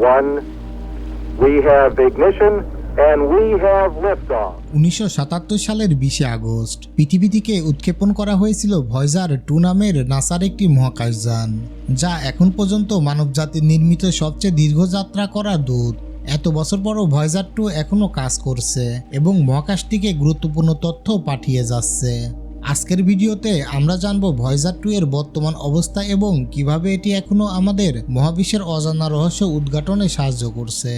One, we have ignition and we have liftoff. উনিশশো সালের বিশে আগস্ট পৃথিবী থেকে উৎক্ষেপণ করা হয়েছিল ভয়েজার টু নামের নাসার একটি মহাকাশযান যা এখন পর্যন্ত মানবজাতির নির্মিত সবচেয়ে দীর্ঘ যাত্রা করা দূত এত বছর পরও ভয়েজার টু এখনও কাজ করছে এবং মহাকাশটিকে গুরুত্বপূর্ণ তথ্য পাঠিয়ে যাচ্ছে আজকের ভিডিওতে আমরা জানব ভয়েজার টু এর বর্তমান অবস্থা এবং কীভাবে এটি এখনও আমাদের মহাবিশ্বের অজানা রহস্য উদ্ঘাটনে সাহায্য করছে।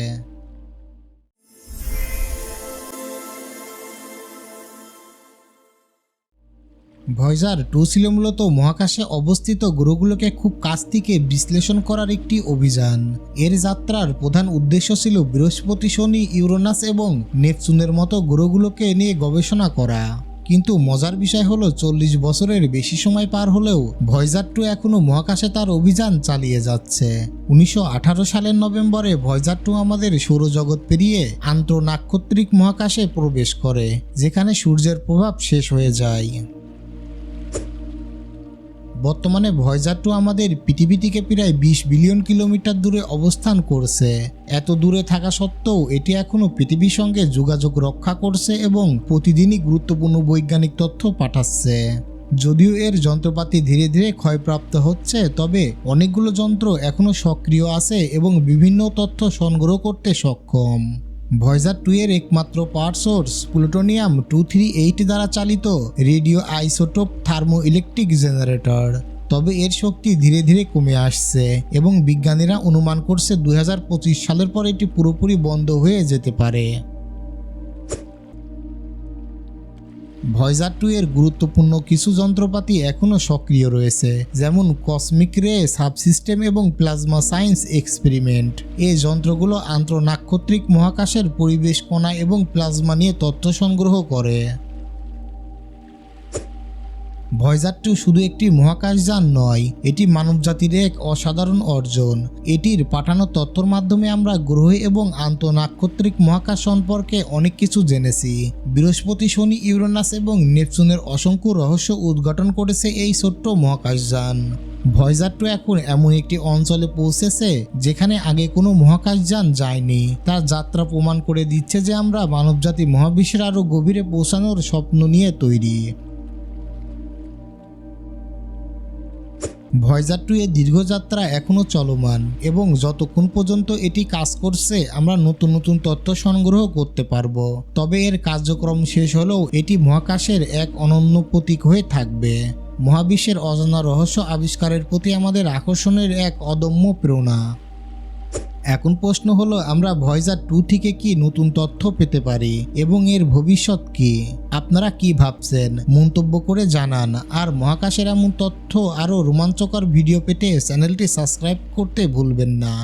ভয়েজার টু ছিল মূলত মহাকাশে অবস্থিত গ্রহগুলোকে খুব কাছ থেকে বিশ্লেষণ করার একটি অভিযান। এর যাত্রার প্রধান উদ্দেশ্য ছিল বৃহস্পতি শনি, ইউরোনাস এবং নেপচুনের মতো গ্রহগুলোকে নিয়ে গবেষণা করা। কিন্তু মজার বিষয় হলো চল্লিশ বছরের বেশি সময় পার হলেও ভয়জার টু এখনও মহাকাশে তার অভিযান চালিয়ে যাচ্ছে। উনিশশো আঠারো সালের নভেম্বরে ভয়জার টু আমাদের সৌরজগৎ পেরিয়ে আন্তঃনাক্ষত্রিক মহাকাশে প্রবেশ করে, যেখানে সূর্যের প্রভাব শেষ হয়ে যায়। বর্তমানে ভয়েজার টু আমাদের পৃথিবী থেকে প্রায় বিশ বিলিয়ন কিলোমিটার দূরে অবস্থান করছে। এত দূরে থাকা সত্ত্বেও এটি এখনও পৃথিবীর সঙ্গে যোগাযোগ রক্ষা করছে এবং প্রতিদিনই গুরুত্বপূর্ণ বৈজ্ঞানিক তথ্য পাঠাচ্ছে। যদিও এর যন্ত্রপাতি ধীরে ধীরে ক্ষয়প্রাপ্ত হচ্ছে, তবে অনেকগুলো যন্ত্র এখনও সক্রিয় আছে এবং বিভিন্ন তথ্য সংগ্রহ করতে সক্ষম। ভয়েজার টু এর একমাত্র power source plutonium two three eight দ্বারা চালিত radio isotope thermo electric generator. তবে এর শক্তি ধীরে ধীরে কমে আসছে এবং বিজ্ঞানীরা অনুমান করছে দু হাজার পঁচিশ সালের পর এটি পুরোপুরি বন্ধ হয়ে যেতে পারে। ভয়েজার টু এর গুরুত্বপূর্ণ কিছু যন্ত্রপাতি এখনও সক্রিয় রয়েছে, যেমন কসমিক রে, সাবসিস্টেম এবং প্লাজমা সায়েন্স এক্সপেরিমেন্ট। এই যন্ত্রগুলো আন্তঃনাক্ষত্রিক মহাকাশের পরিবেশ কণা এবং প্লাজমা নিয়ে তথ্য সংগ্রহ করে। ভয়েজার টু শুধু একটি মহাকাশযান নয়, এটি মানবজাতির এক অসাধারণ অর্জন। এটির পাঠানো তথ্যর মাধ্যমে আমরা গ্রহ এবং আন্তঃনাক্ষত্রিক মহাকাশ সম্পর্কে অনেক কিছু জেনেছি। বৃহস্পতি শনি, ইউরেনাস এবং নেপচুনের অসংখ্য রহস্য উদ্ঘাটন করেছে এই ছোট্ট মহাকাশযান। ভয়জার টু এখন এমন একটি অঞ্চলে পৌঁছেছে যেখানে আগে কোনো মহাকাশযান যায়নি। তার যাত্রা প্রমাণ করে দিচ্ছে যে আমরা মানবজাতি মহাবিশ্বের আরও গভীরে পৌঁছানোর স্বপ্ন নিয়ে তৈরি। ভয়েজার টু দীর্ঘযাত্রা এখনও চলমান এবং যতক্ষণ পর্যন্ত এটি কাজ করছে, আমরা নতুন নতুন তথ্য সংগ্রহ করতে পারব। তবে এর কার্যক্রম শেষ হলেও এটি মহাকাশের এক অনন্য প্রতীক হয়ে থাকবে। মহাবিশ্বের অজানা রহস্য আবিষ্কারের প্রতি আমাদের আকর্ষণের এক অদম্য প্রেরণা। এখন প্রশ্ন হলো, আমরা ভয়জার টু থেকে কি নতুন তথ্য পেতে পারি? এবং এর ভবিষ্যৎ কি? আপনারা কি ভাবছেন? মন্তব্য করে জানান। আর মহাকাশের এমন তথ্য আরও রোমাঞ্চকর ভিডিও পেতে চ্যানেলটি সাবস্ক্রাইব করতে ভুলবেন না।